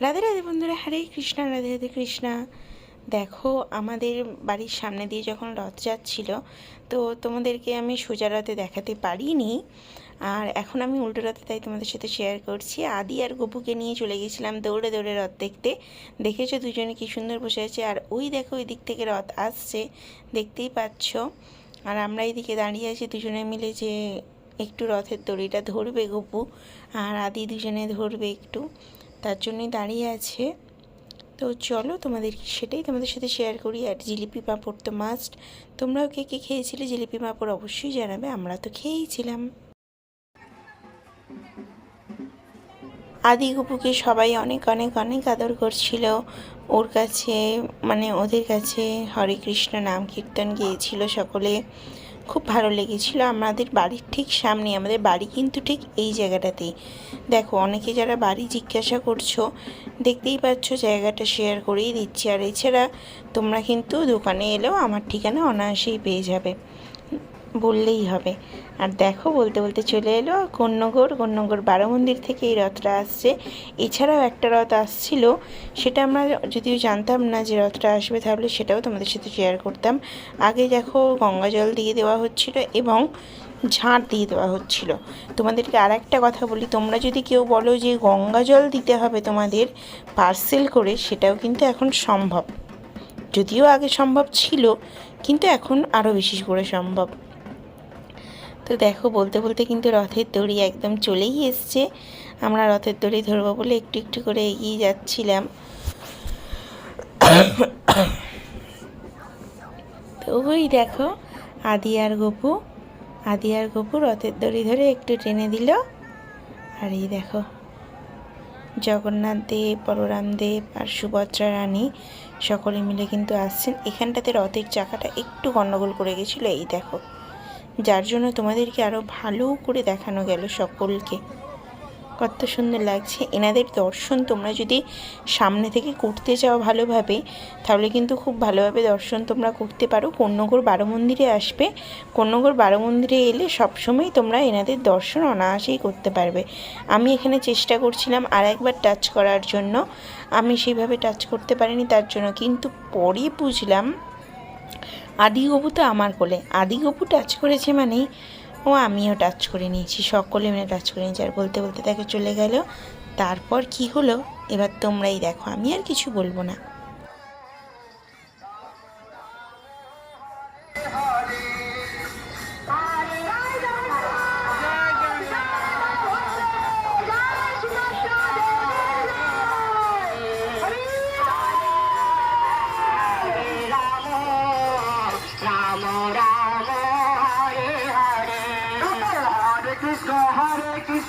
রাধে রাধে বন্ধুরা, হরে কৃষ্ণা, রাধে রাধে কৃষ্ণা। দেখো, আমাদের বাড়ির সামনে দিয়ে যখন রথ যাচ্ছিল, তো তোমাদেরকে আমি সোজা রথে দেখাতে পারিনি। আর এখন আমি উল্টো রথে তাই তোমাদের সাথে শেয়ার করছি। আদি আর গপুকে নিয়ে চলে গেছিলাম দৌড়ে দৌড়ে রথ দেখতে। দেখেছ দুজনে কি সুন্দর বসে আছে। আর ওই দেখো, ওই দিক থেকে রথ আসছে, দেখতেই পাচ্ছ। আর আমরা এইদিকে দাঁড়িয়ে আছি দুজনে মিলে যে একটু রথের দড়িটা ধরবে গপু। আর আদি দুজনে ধরবে একটু। তার জন্যই দাঁড়িয়ে আছে। তো চলো তোমাদের সেটাই তোমাদের সাথে শেয়ার করি। আর জিলিপি পাঁপড় তো মাস্ট তোমরাও কে কে খেয়েছিলে জিলিপি পাঁপড় অবশ্যই জানাবে, আমরা তো খেয়েইছিলাম। আদি গুপুকে সবাই অনেক অনেক অনেক আদর করছিল। ওর কাছে মানে ওদের কাছে হরে কৃষ্ণ নাম কীর্তন গিয়েছিল সকলে। খুব ভালো লেগেছিল আমাদের বাড়ির ঠিক সামনে, আমাদের বাড়ি কিন্তু ঠিক এই জায়গাটাতেই। দেখো, অনেকে যারা বাড়ি জিজ্ঞাসা করছ, দেখতেই পাচ্ছ জায়গাটা শেয়ার করেই দিচ্ছি। আর এছাড়া তোমরা কিন্তু দোকানে এলেও আমার ঠিকানা অনায়াসেই পেয়ে যাবে। বললেই হবে। আর দেখো, বলতে বলতে চলে এলো কন্যগর কন্যগর বারো মন্দির থেকে এই রথটা আসছে। এছাড়াও একটা রথ আসছিল, সেটা আমরা যদিও জানতাম না যে রথটা আসবে, তাহলে সেটাও তোমাদের সাথে শেয়ার করতাম। আগে দেখো গঙ্গা জল দিয়ে দেওয়া হচ্ছিল এবং ঝাঁট দিয়ে দেওয়া হচ্ছিল। তোমাদেরকে আর একটা কথা বলি, তোমরা যদি কেউ বলো যে গঙ্গা জল দিতে হবে তোমাদের পার্সেল করে, সেটাও কিন্তু এখন সম্ভব। যদিও আগে সম্ভব ছিল, কিন্তু এখন আরও বেশি করে সম্ভব। তো দেখো, বলতে বলতে কিন্তু রথের দড়ি একদম চলেই এসছে। আমরা রথের দড়ি ধরবো বলে একটু একটু করে এগিয়ে যাচ্ছিলাম। তো ওই দেখো, আদি আর গপু, আদি আর গপু রথের দড়ি ধরে একটু টেনে দিল। আর এই দেখো, জগন্নাথ দেব, বলরাম দেব আর সুভদ্রা রানী সকলে মিলে কিন্তু আসছেন। এখানটাতে রথের চাকাটা একটু গণ্ডগোল করে গেছিল, এই দেখো। যার জন্য তোমাদেরকে আরও ভালো করে দেখানো গেল সকলকে। কত সুন্দর লাগছে। এনাদের দর্শন তোমরা যদি সামনে থেকে করতে চাও ভালোভাবে, তাহলে কিন্তু খুব ভালোভাবে দর্শন তোমরা করতে পারো। কন্যগর বারো মন্দিরে আসবে। কন্যগর বারো মন্দিরে এলে সবসময় তোমরা এনাদের দর্শন অনায়াসেই করতে পারবে। আমি এখানে চেষ্টা করছিলাম আর একবার টাচ করার জন্য। আমি সেইভাবে টাচ করতে পারিনি, তার জন্য। কিন্তু পরে বুঝলাম আদি গপু তো আমার কোলে। আদি গপু টাচ করেছে মানেই ও আমিও টাচ করে নিয়েছি, সকলে মিলে টাচ করে নিয়েছি। আর বলতে বলতে তাকে চলে গেল। তারপর কি হলো? এবার তোমরাই দেখো। আমি আর কিছু বলব না।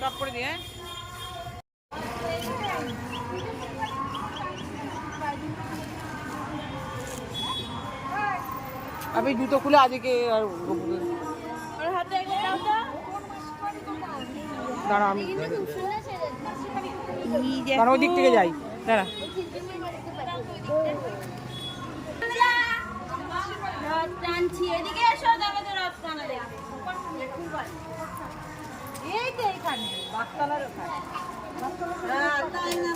টপ করে দিয়ে। আমি জুতো খুলে আজকে আর দাঁড়া আমি দাঁড়া ওই দিক থেকে যাই। দাঁড়া। এদিকে এসো রথ টানা এই তো এখানে বাক্তালার ওখানে। হ্যাঁ, তাই না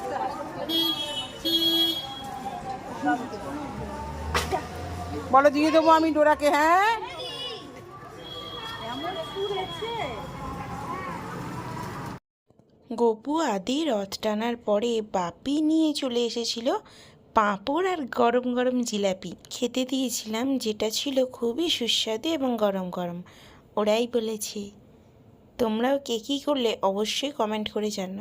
বলো দিয়ে দেবো আমি ডোরাকে হ্যাঁ? গপু আদি রথ টানার পরে বাপি নিয়ে চলে এসেছিল পাঁপড় আর গরম গরম জিলাপি। খেতে দিয়েছিলাম যেটা ছিল খুবই সুস্বাদু এবং গরম গরম। ওরাই বলেছে তোমরাও কে কী করলে অবশ্যই কমেন্ট করে জানো।